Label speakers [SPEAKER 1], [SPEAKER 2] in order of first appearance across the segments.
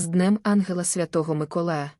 [SPEAKER 1] З Днем Ангела Святого Миколая.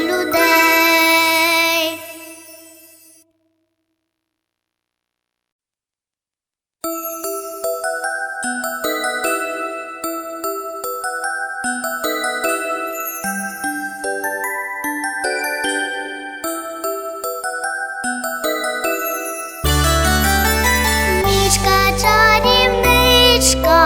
[SPEAKER 2] людей. Нічка чарівничка.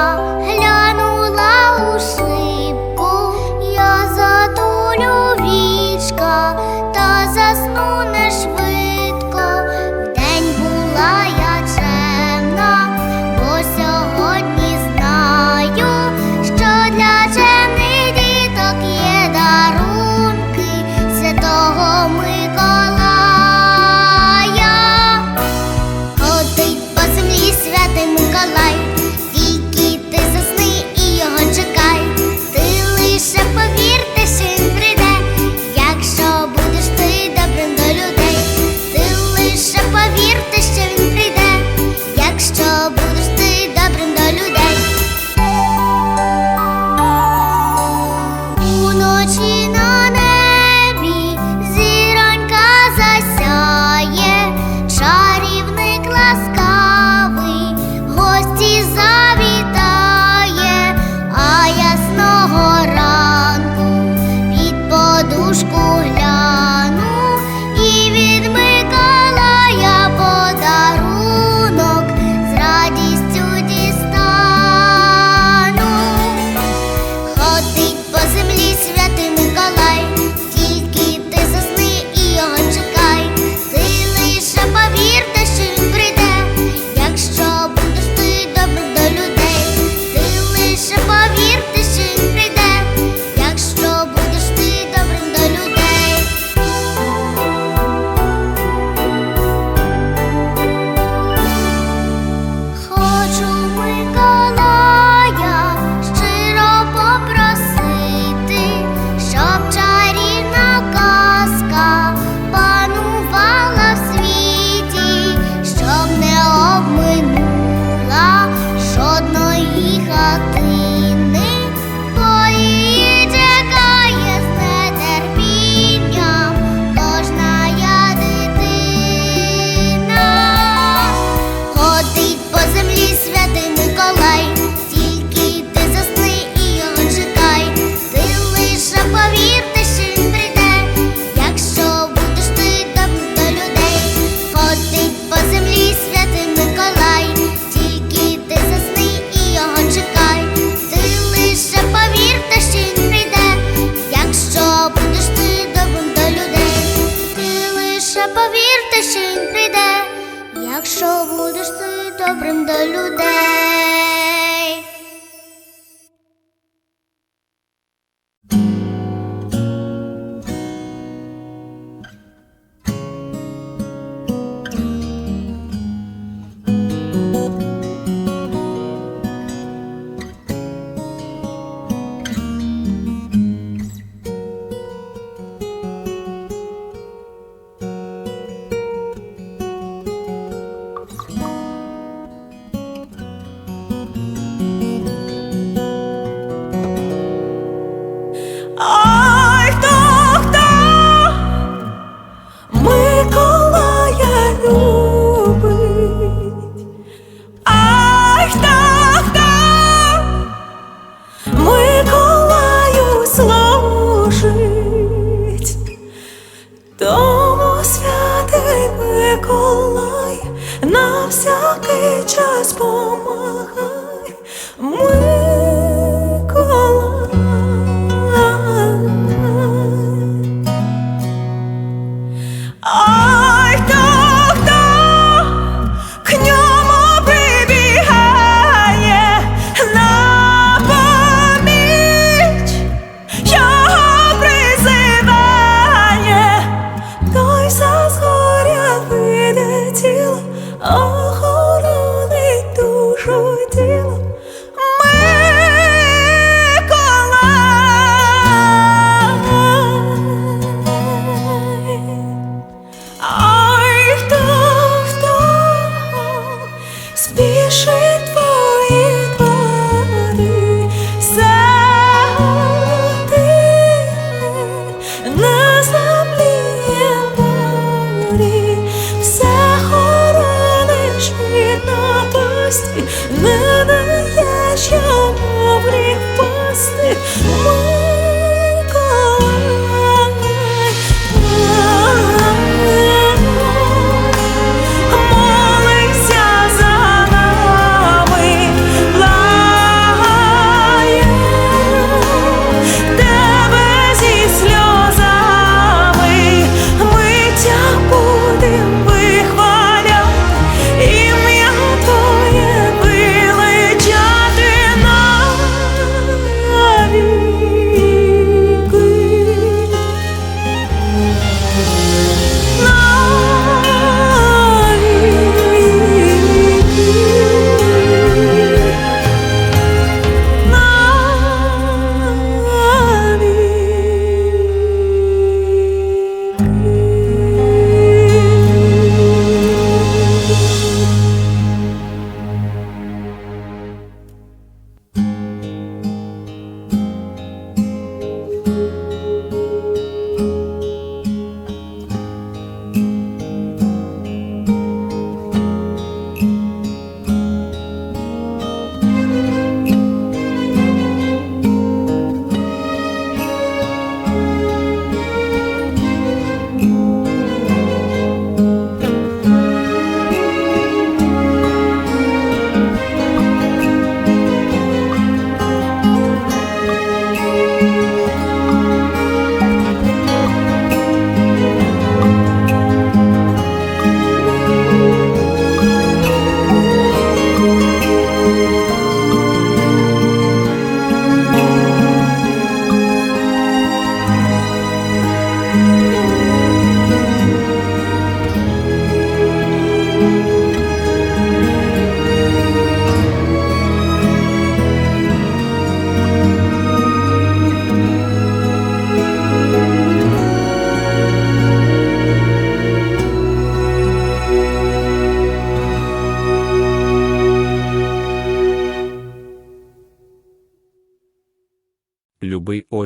[SPEAKER 3] thirsty.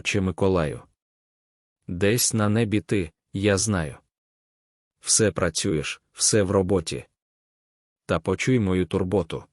[SPEAKER 3] Отче Миколаю. Десь на небі ти, я знаю. Все працюєш, все в роботі. Та почуй мою турботу.